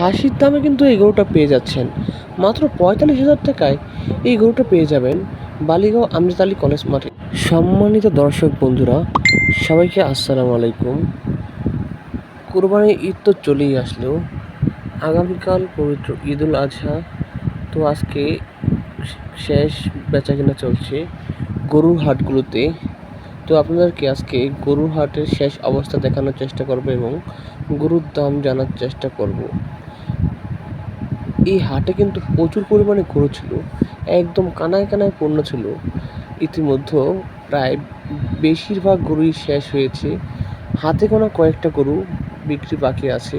খাসির দামে কিন্তু এই গরুটা পেয়ে যাচ্ছেন। মাত্র পঁয়তাল্লিশ হাজার টাকায় এই গরুটা পেয়ে যাবেন বালিগাঁও আমজাদ আলী কলেজ মাঠে। সম্মানিত দর্শক বন্ধুরা, সবাইকে আসসালামু আলাইকুম। কোরবানি ঈদ তো চলেই আসলো। আগামীকাল পবিত্র ঈদ উল আজহা। তো আজকে শেষ বেচা কেনা চলছে গরুর হাটগুলোতে। তো আপনাদেরকে আজকে গরুর হাটের শেষ অবস্থা দেখানোর চেষ্টা করব এবং গরুর দাম জানার চেষ্টা করব। এই হাটে কিন্তু প্রচুর পরিমাণে গরু ছিল, একদম কানায় কানায় পণ্য ছিল। ইতিমধ্যে প্রায় বেশিরভাগ গরুই শেষ হয়েছে। হাতে গোনা কয়েকটা গরু বিক্রি বাকি আছে।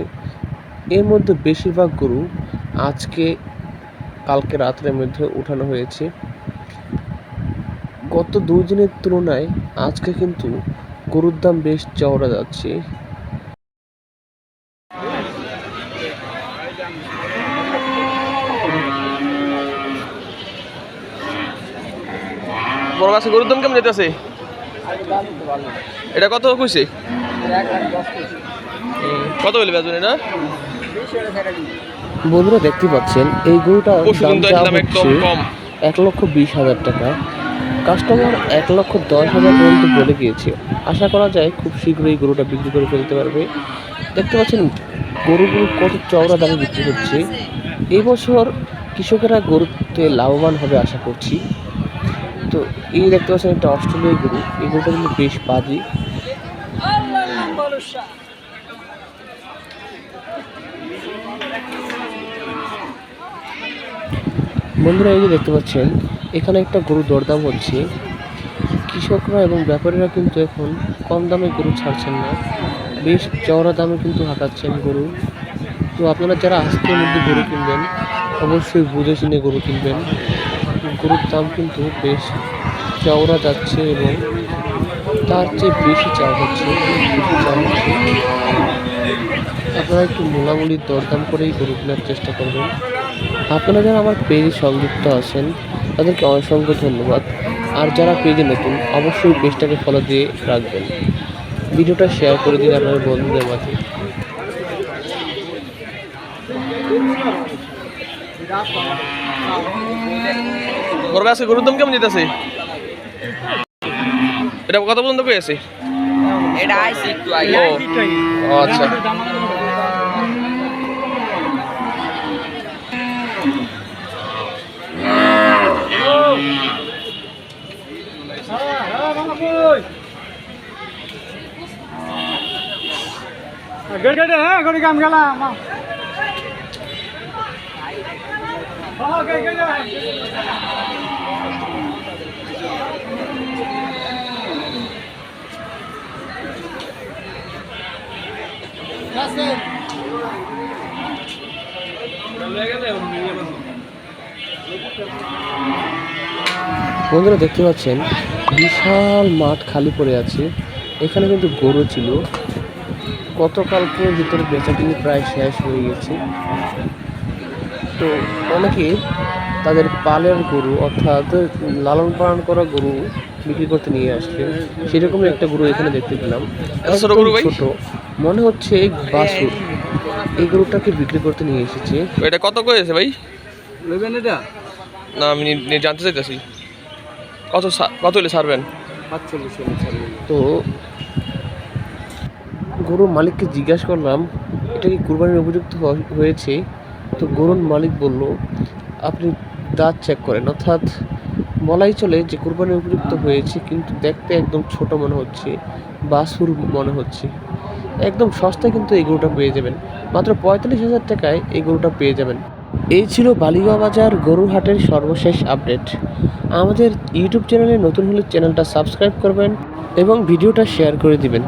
এর মধ্যে বেশিরভাগ গরু আজকে, কালকে রাত্রের মধ্যে উঠানো হয়েছে। গত দুই দিনের তুলনায় আজকে কিন্তু গরুর দাম বেশ চওড়া যাচ্ছে। বড় গাছে গরুর দাম কেমন যেতেছে এটা কত কইছে? কত হইলে বেজন এটা? বন্ধুরা দেখতে পাচ্ছেন এই কম। এক লক্ষ বিশ হাজার টাকা। কাস্টমার এক লক্ষ দশ হাজার পর্যন্ত বলে গিয়েছে। আশা করা যায় খুব শীঘ্রই গরুটা বিক্রি করে ফেলতে পারবে। দেখতে পাচ্ছেন গরুগুলো কত চওড়া দামে বিক্রি হচ্ছে। এই বছর কৃষকেরা গরুতে লাভবান হবে আশা করছি। তো এই দেখতে পাচ্ছেন একটা অস্ট্রেলিয়ার গরু এই গরুটা কিন্তু বেশ বাজি। বন্ধুরা, এই যে দেখতে পাচ্ছেন, এখানে একটা গরু দরদাম হচ্ছে। কৃষকরা এবং ব্যাপারীরা কিন্তু এখন কম দামে গরু ছাড়ছেন না। বেশ চওড়া দামে কিন্তু হাঁটাচ্ছেন গরু। তো আপনারা যারা আজকের মধ্যে গরু কিনবেন, অবশ্যই বুঝে শুনে গরু কিনবেন। গরুর দাম কিন্তু বেশ চওড়া যাচ্ছে এবং তার চেয়ে বেশি বেশি হচ্ছে। আপনারা একটু মোলামুলির দরদাম করেই গরু কেনার চেষ্টা করবেন। আপনারা যারা আমার পেজে সংযুক্ত আছেন, তাদেরকে অসংখ্য ধন্যবাদ। আর যারা পেজে নতুন, অবশ্যই পেজটাকে ফলো দিয়ে রাখবেন। ভিডিওটা শেয়ার করে দিন আপনার বন্ধুদের মাঝে। বড় গাছে গরুর দাম কেমন যেতেছে? এটা কত পর্যন্ত পেয়েছে এটা আইসি একটু আগে। ও ও, আচ্ছা। হ্যাঁ গড়ি কাম গেলাম। বন্ধুরা দেখতে পাচ্ছেন, বিশাল মাঠ খালি পড়ে আছে। এখানে কিন্তু গরু ছিল। গতকালকে ভিতরে বেচাকিনি প্রায় শেষ হয়ে গেছে। তো অনেকে তাদের পালের গরু অর্থাৎ লালন পালন করা গরু বিক্রি করতে নিয়ে আসছে। সেরকমই একটা গরু এখানে দেখতে পেলাম। এত ছোট গরু মনে হচ্ছে বাসুর এই গরুটাকে বিক্রি করতে নিয়ে এসেছে। এটা কত করেছে ভাই? লইবেন এটা? না আমি জানতে চাইতেছি। কত সা- কত হলে ছাড়বেন? পাঁচচল্লিশ তো গরুর মালিককে জিজ্ঞাসা করলাম এটা কি কুরবানির উপযুক্ত হয়েছে? তো গরুর মালিক বলল, আপনি দাঁত চেক করেন। অর্থাৎ বলাই চলে যে কুরবানির উপযুক্ত হয়েছে, কিন্তু দেখতে একদম ছোট মনে হচ্ছে বাসুর মনে হচ্ছে। একদম সস্তায় কিন্তু এই গরুটা পেয়ে যাবেন। মাত্র পঁয়তাল্লিশ হাজার টাকায় এই গরুটা পেয়ে যাবেন। এই ছিল বালিগাঁও বাজার গরুর হাটের সর্বশেষ আপডেট। আমাদের ইউটিউব চ্যানেলে নতুন হলে চ্যানেলটা সাবস্ক্রাইব করবেন এবং ভিডিওটা শেয়ার করে দিবেন।